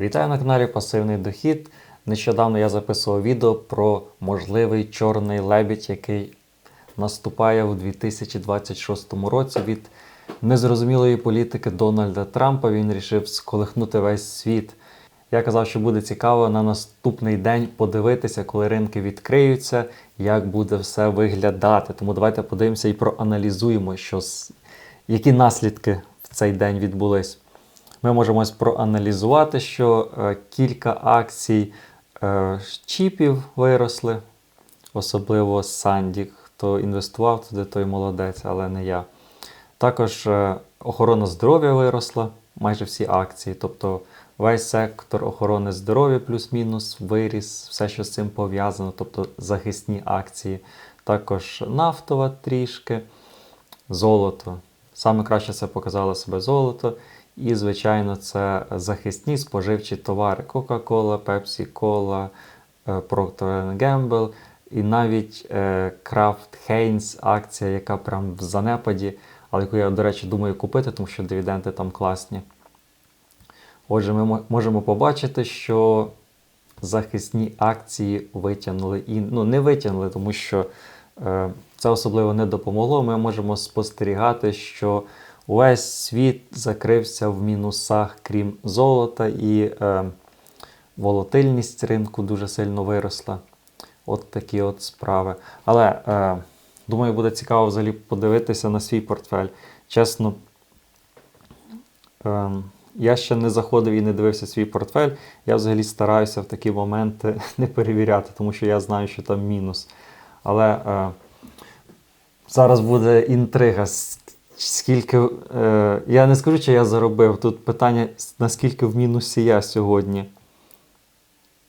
Вітаю на каналі Пасивний Дохід. Нещодавно я записував відео про можливий чорний лебідь, який наступає у 2026 році від незрозумілої політики Дональда Трампа. Він рішив сколихнути весь світ. Я казав, що буде цікаво на наступний день подивитися, коли ринки відкриються, як буде все виглядати. Тому давайте подивимося і проаналізуємо, що, які наслідки в цей день відбулись. Ми можемо проаналізувати, що е, кілька акцій е, чіпів виросли, особливо Санді. Хто інвестував туди, той молодець, але не я. Також е, охорона здоров'я виросла, майже всі акції. Тобто весь сектор охорони здоров'я плюс-мінус виріс, все, що з цим пов'язано, тобто захисні акції. Також нафтова трішки, золото. Саме краще це показало себе золото. І, звичайно, це захисні споживчі товари: Coca-Cola, Pepsi-Cola, е, Procter Gamble і навіть е, Kraft Heinz акція, яка прям в занепаді, але яку я, до речі, думаю купити, тому що дивіденди там класні. Отже, ми можемо побачити, що захисні акції витягнули і ну, не витягнули, тому що е, це особливо не допомогло. Ми можемо спостерігати, що увесь світ закрився в мінусах, крім золота, і е, волатильність ринку дуже сильно виросла. От такі от справи. Але е, думаю, буде цікаво взагалі подивитися на свій портфель. Чесно, е, я ще не заходив і не дивився свій портфель. Я взагалі стараюся в такі моменти не перевіряти, тому що я знаю, що там мінус. Але е, зараз буде інтрига. Скільки. Е, я не скажу, чи я заробив. Тут питання, наскільки в мінусі я сьогодні.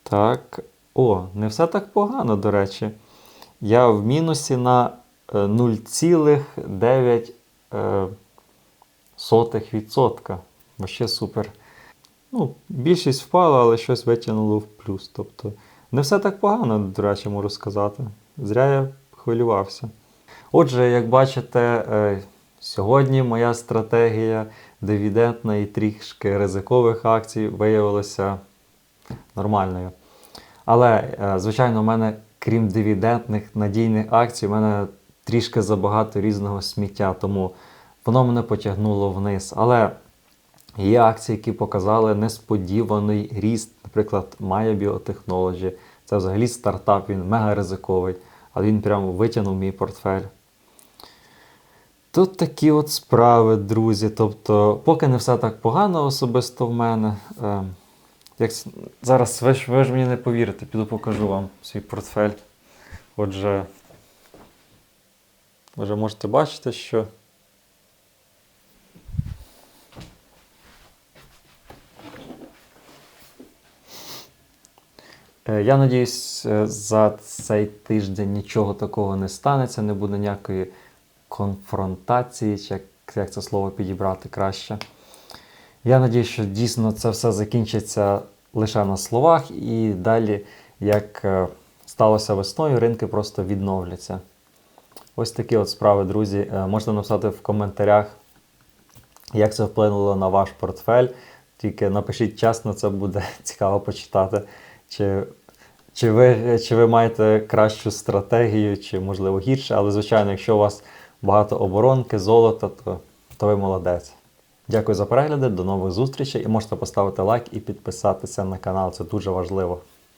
Так. О, не все так погано, до речі. Я в мінусі на е, 0,9%. е. Вообще супер. Ну, більшість впала, але щось витягнуло в плюс. Тобто, не все так погано, до речі, можу сказати. Зря я хвилювався. Отже, як бачите, е, сьогодні моя стратегія дивідендна і трішки ризикових акцій виявилася нормальною. Але, е, звичайно, у мене, крім дивідендних надійних акцій, у мене трішки забагато різного сміття, тому воно мене потягнуло вниз. Але є акції, які показали несподіваний ріст. Наприклад, Maya Biotechnology. Це взагалі стартап, він мега ризиковий, але він прямо витягнув мій портфель. Тут такі от справи, друзі. Тобто, поки не все так погано особисто в мене. Е, як... Зараз ви ж, ви ж мені не повірите, піду покажу вам свій портфель. Отже, ви вже можете бачити, що. Е, Я надіюсь, е, за цей тиждень нічого такого не станеться, не буде ніякої конфронтації, чи як, як це слово підібрати краще. Я надіюсь, що дійсно це все закінчиться лише на словах, і далі, як е, сталося весною, ринки просто відновляться. Ось такі от справи, друзі. Е, Можете написати в коментарях, як це вплинуло на ваш портфель. Тільки напишіть чесно, це буде цікаво почитати. Чи, чи, ви, чи ви маєте кращу стратегію, чи можливо гірше. Але, звичайно, якщо у вас багато оборонки, золота, то, то ви молодець. Дякую за перегляди, до нових зустрічей і можете поставити лайк і підписатися на канал, це дуже важливо.